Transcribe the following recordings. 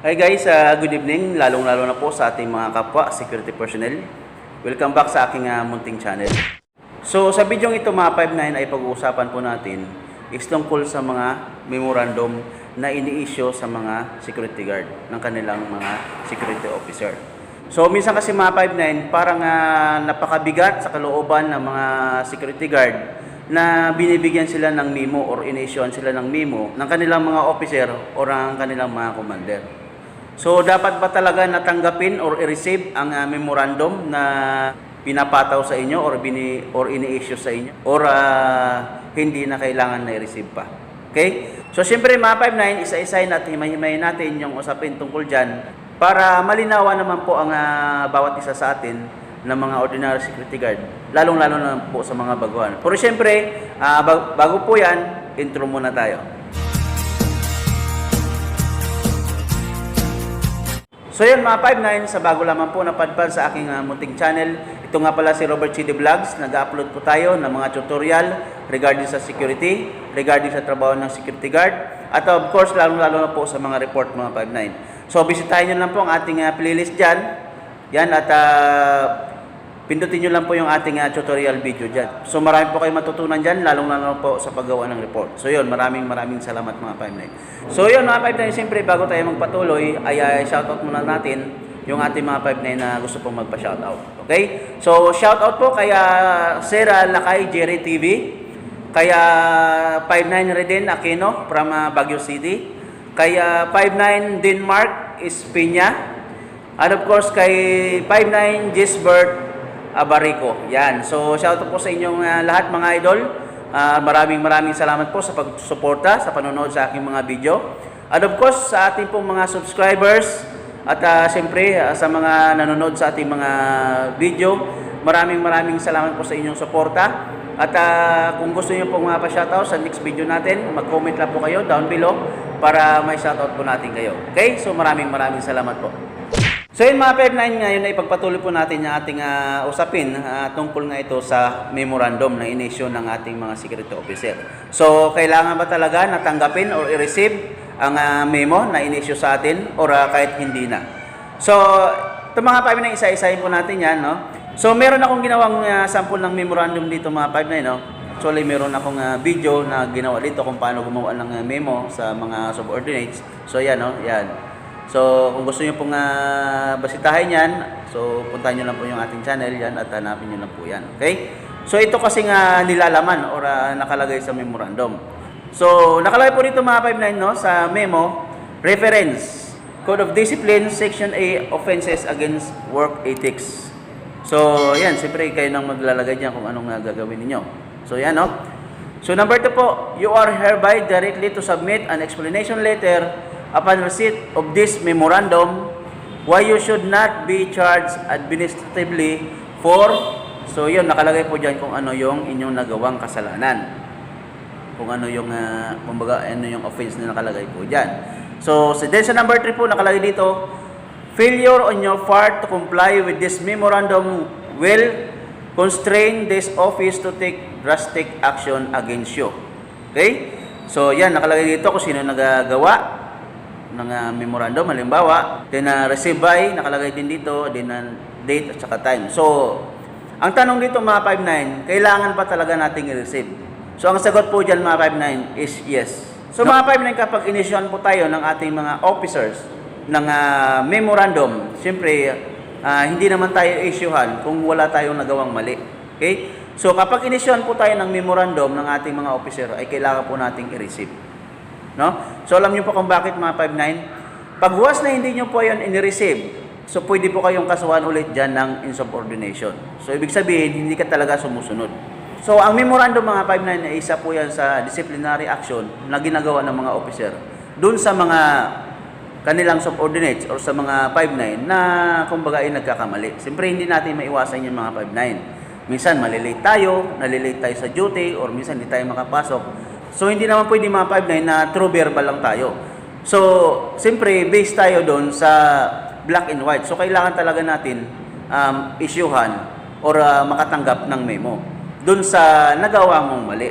Hi guys, uh, good evening, lalong-lalo na po sa ating mga kapwa security personnel. Welcome back sa aking uh, munting channel. So sa video ito mga 59 ay pag-uusapan po natin is tungkol sa mga memorandum na ini-issue sa mga security guard ng kanilang mga security officer. So minsan kasi mga 59 parang uh, napakabigat sa kalooban ng mga security guard na binibigyan sila ng memo or ini-issuean sila ng memo ng kanilang mga officer or ng kanilang mga commander. So dapat ba talaga natanggapin or i-receive ang uh, memorandum na pinapataw sa inyo or bini or ini-issue sa inyo or uh, hindi na kailangan na i-receive pa. Okay? So siyempre mga 59 isa-isahin at himay-himayin natin yung usapin tungkol diyan para malinawan naman po ang uh, bawat isa sa atin ng mga ordinary security guard, lalong-lalo na po sa mga baguhan. Pero siyempre, uh, bago po yan, intro muna tayo. So yun mga 5-9, sa bago lamang po napadpad sa aking uh, munting channel. Ito nga pala si Robert CD Vlogs. Nag-upload po tayo ng mga tutorial regarding sa security, regarding sa trabaho ng security guard, at of course, lalo-lalo na po sa mga report mga 5-9. So bisitahin nyo lang po ang ating uh, playlist dyan. Yan at uh, pindutin nyo lang po yung ating uh, tutorial video dyan. So marami po kayo matutunan dyan, lalong-lalo po sa paggawa ng report. So yun, maraming maraming salamat mga 5-9. So yun mga 5-9, siyempre bago tayo magpatuloy, ay uh, shoutout muna natin yung ating mga 5-9 na gusto pong magpa-shoutout. Okay? So shoutout po kay uh, Sarah Lakay Jerry TV, kaya 59 Reden Aquino from uh, Baguio City, kaya 59 Denmark Espinya, and of course kay 59 Gisbert Abarico. Yan. So, shout out po sa inyong uh, lahat mga idol. Uh, maraming maraming salamat po sa pagsuporta, sa panonood sa aking mga video. And of course, sa ating pong mga subscribers at uh, siyempre uh, sa mga nanonood sa ating mga video, maraming maraming salamat po sa inyong suporta. At uh, kung gusto niyo pong mapa-shoutout sa next video natin, mag-comment lang po kayo down below para may shoutout po natin kayo. Okay? So maraming maraming salamat po. So yun mga 59 ngayon ay ipagpatuloy po natin yung ating uh, usapin uh, tungkol nga ito sa memorandum na inisyo ng ating mga security officer. So kailangan ba talaga natanggapin or i-receive ang uh, memo na inisyo sa atin or uh, kahit hindi na? So ito mga 59 isa-isahin po natin yan. No? So meron akong ginawang uh, sample ng memorandum dito mga 59 no? Actually, meron akong uh, video na ginawa dito kung paano gumawa ng uh, memo sa mga subordinates. So yan no, yan. So, kung gusto niyo pong uh, basitahin yan, so puntahan niyo lang po yung ating channel yan at hanapin niyo lang po yan. Okay? So, ito kasi nga nilalaman or uh, nakalagay sa memorandum. So, nakalagay po dito mga 59 no, sa memo, reference, Code of Discipline, Section A, Offenses Against Work Ethics. So, yan, siyempre kayo nang maglalagay diyan kung anong uh, gagawin niyo. So, yan no. So, number 2 po, you are hereby directly to submit an explanation letter upon receipt of this memorandum why you should not be charged administratively for so yun nakalagay po diyan kung ano yung inyong nagawang kasalanan. Kung ano yung uh, kumbaga ano yung offense na nakalagay po diyan so so, number 3 po nakalagay dito failure on your part to comply with this memorandum will constrain this office to take drastic action against you. Okay? So yan nakalagay dito kung sino nagagawa ng uh, memorandum. Halimbawa then uh, receive by nakalagay din dito then uh, date at saka time. So ang tanong dito mga 59 kailangan pa talaga nating i-receive? So ang sagot po diyan mga 59 is yes. So no. mga 59 kapag inisyuhan po tayo ng ating mga officers ng uh, memorandum siyempre uh, hindi naman tayo issuehan kung wala tayong nagawang mali. Okay? So kapag inisyuhan po tayo ng memorandum ng ating mga officer ay kailangan po nating i-receive No? So alam niyo po kung bakit mga 59? Pag na hindi niyo po yon in-receive, so pwede po kayong kasuhan ulit dyan ng insubordination. So ibig sabihin, hindi ka talaga sumusunod. So ang memorandum mga 59 ay isa po yan sa disciplinary action na ginagawa ng mga officer doon sa mga kanilang subordinates or sa mga 5-9 na kumbaga ay nagkakamali. Siyempre hindi natin maiwasan yung mga 5-9. Minsan malilate tayo, nalilate tayo sa duty or minsan hindi tayo makapasok. So, hindi naman pwede mga 5-9 na true verbal lang tayo. So, siyempre, based tayo doon sa black and white. So, kailangan talaga natin um, issuehan or uh, makatanggap ng memo doon sa nagawa mong mali.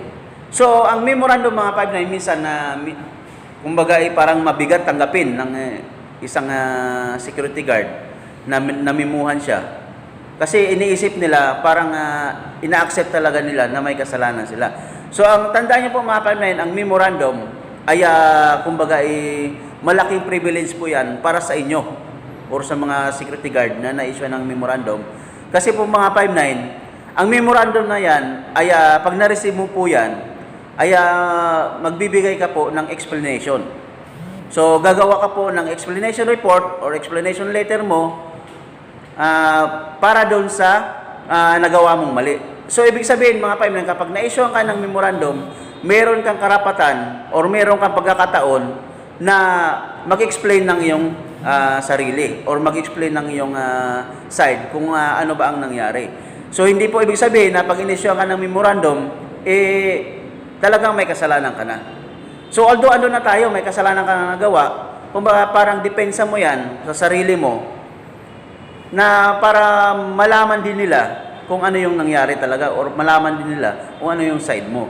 So, ang memorandum mga 5-9 minsan na kumbaga ay parang mabigat tanggapin ng eh, isang ah, security guard na namimuhan siya. Kasi iniisip nila, parang uh, ina-accept talaga nila na may kasalanan sila. So ang tandaan niyo po mga kapatid, ang memorandum ay ah, kumbaga ay malaking privilege po yan para sa inyo or sa mga security guard na na-issue ng memorandum. Kasi po mga 5-9, ang memorandum na yan ay ah, pag na-receive mo po yan, ay ah, magbibigay ka po ng explanation. So gagawa ka po ng explanation report or explanation letter mo ah, para doon sa ah, nagawa mong mali. So ibig sabihin mga 5-9, kapag na-issue ka ng memorandum, meron kang karapatan or meron kang pagkakataon na mag-explain ng iyong ah, sarili or mag-explain ng iyong ah, side kung ah, ano ba ang nangyari. So hindi po ibig sabihin na pag inisyo ka ng memorandum, eh talagang may kasalanan ka na. So although ano na tayo, may kasalanan ka na nagawa, kumbaga parang depensa mo yan sa sarili mo na para malaman din nila kung ano yung nangyari talaga or malaman din nila kung ano yung side mo.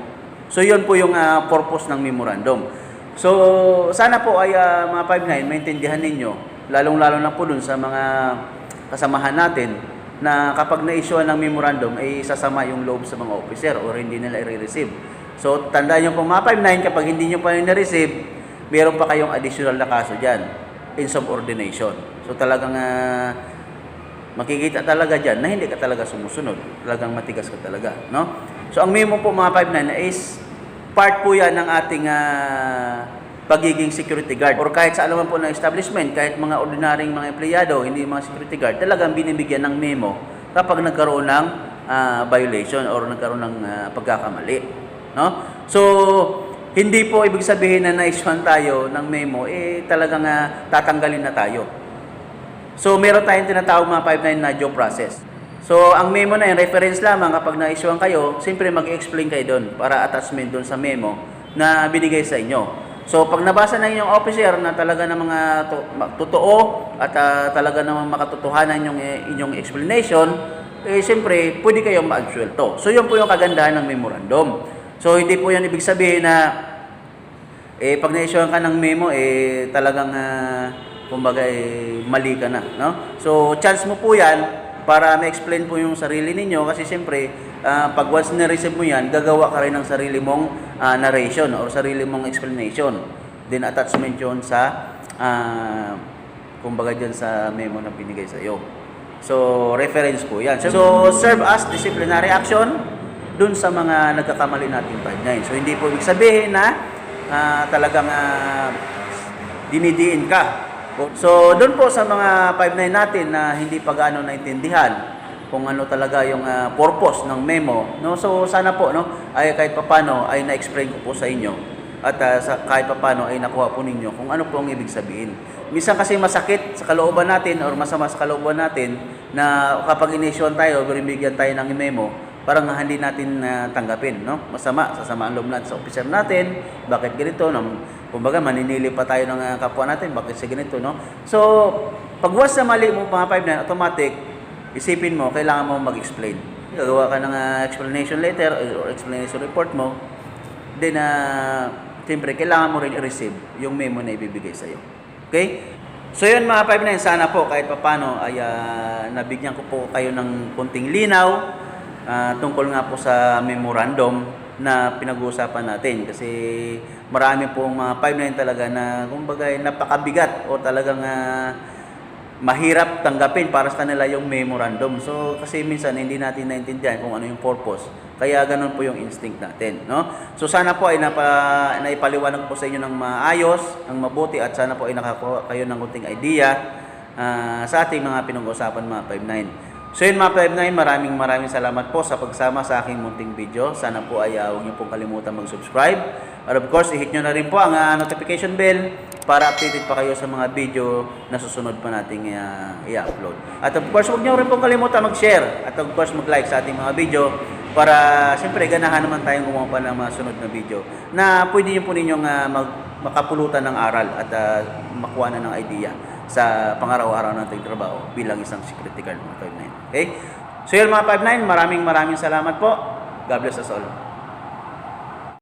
So yun po yung ah, purpose ng memorandum. So sana po ay ah, mga 5-9 maintindihan ninyo, lalong-lalo na po dun sa mga kasamahan natin na kapag na-issue ng memorandum ay sasama yung loob sa mga officer or hindi nila i-receive. So tandaan nyo po mga 5-9 kapag hindi nyo pa yung na-receive, meron pa kayong additional na kaso dyan, insubordination. So talagang ah, makikita talaga dyan na hindi ka talaga sumusunod. Talagang matigas ka talaga. No? So ang memo po mga 5-9 is part po yan ng ating ah, pagiging security guard. Or kahit sa alam po ng establishment, kahit mga ordinaryong mga empleyado, hindi mga security guard, talagang binibigyan ng memo kapag nagkaroon ng ah, violation or nagkaroon ng ah, pagkakamali. No? So, hindi po ibig sabihin na na-issuean tayo ng memo, eh talagang ah, tatanggalin na tayo. So, meron tayong tinatawag mga 5-9 na due process. So, ang memo na yun, reference lamang kapag na-issuean kayo, siyempre mag-explain kayo doon para attachment doon sa memo na binigay sa inyo. So, pag nabasa ng inyong officer na talaga ng mga to- totoo at ah, talaga namang makatotohanan yung eh, inyong explanation, eh, siyempre, pwede kayong ma-absuelto. So, yun po yung kagandahan ng memorandum. So, hindi po yan ibig sabihin na eh pag na-issuean ka ng memo eh talagang ah, kumbaga eh mali ka na no? So chance mo po yan para ma-explain po yung sarili ninyo kasi siyempre ah, pag once na-receive mo yan gagawa ka rin ng sarili mong ah, narration or sarili mong explanation. Then attachment yun sa ah, kumbaga dyan sa memo na binigay sa iyo so reference po yan. So serve as disciplinary action dun sa mga nagkakamali natin pa So hindi po ibig sabihin na ah, talagang ah, dinidiin ka. So doon po sa mga 5-9 natin na hindi pa gaano naintindihan kung ano talaga yung ah, purpose ng memo. No? So sana po no, ay kahit papano ay na-explain ko po sa inyo at ah, sa, kahit papano ay nakuha po ninyo kung ano po ang ibig sabihin. Minsan kasi masakit sa kalooban natin or masama sa kalooban natin na kapag inisyon tayo, binibigyan tayo ng memo, parang hindi natin ah, tanggapin, no? Masama, sasama ang loob sa officer natin, bakit ganito, no? Kumbaga, maninili pa tayo ng ah, kapwa natin, bakit sa ganito, no? So, pag was na mali mo, mga 5 na, automatic, isipin mo, kailangan mo mag-explain. Gagawa ka ng ah, explanation letter or explanation report mo, then, uh, siyempre, kailangan mo rin i-receive yung memo na ibibigay sa'yo. Okay? So yun mga 5 na sana po kahit papano ay ah, nabigyan ko po kayo ng kunting linaw ah, tungkol nga po sa memorandum na pinag-uusapan natin kasi marami pong mga 5 na yun talaga na kumbaga ay napakabigat o talagang ah, mahirap tanggapin para sa kanila yung memorandum. So kasi minsan hindi natin naintindihan kung ano yung purpose. Kaya ganun po yung instinct natin, no? So sana po ay napa, naipaliwanag po sa inyo ng maayos, ng mabuti at sana po ay nakakuha kayo ng kunting idea ah, sa ating mga pinag-uusapan mga 59. So yun mga 59, maraming maraming salamat po sa pagsama sa aking munting video. Sana po ay uh, huwag niyo pong kalimutan mag-subscribe. At of course, i-hit nyo na rin po ang ah, notification bell para updated pa kayo sa mga video na susunod pa nating ah, i-upload. At of course, huwag niyo rin pong kalimutan mag-share at of course mag-like sa ating mga video para siyempre ganahan naman tayong gumawa pa ng mga sunod na video na pwede niyo po ninyong ah, mag, makapulutan ng aral at ah, makuha na ng idea sa pangaraw-araw nating trabaho bilang isang security guard mga 59. Okay? So yun mga 59, maraming maraming salamat po. God bless us all.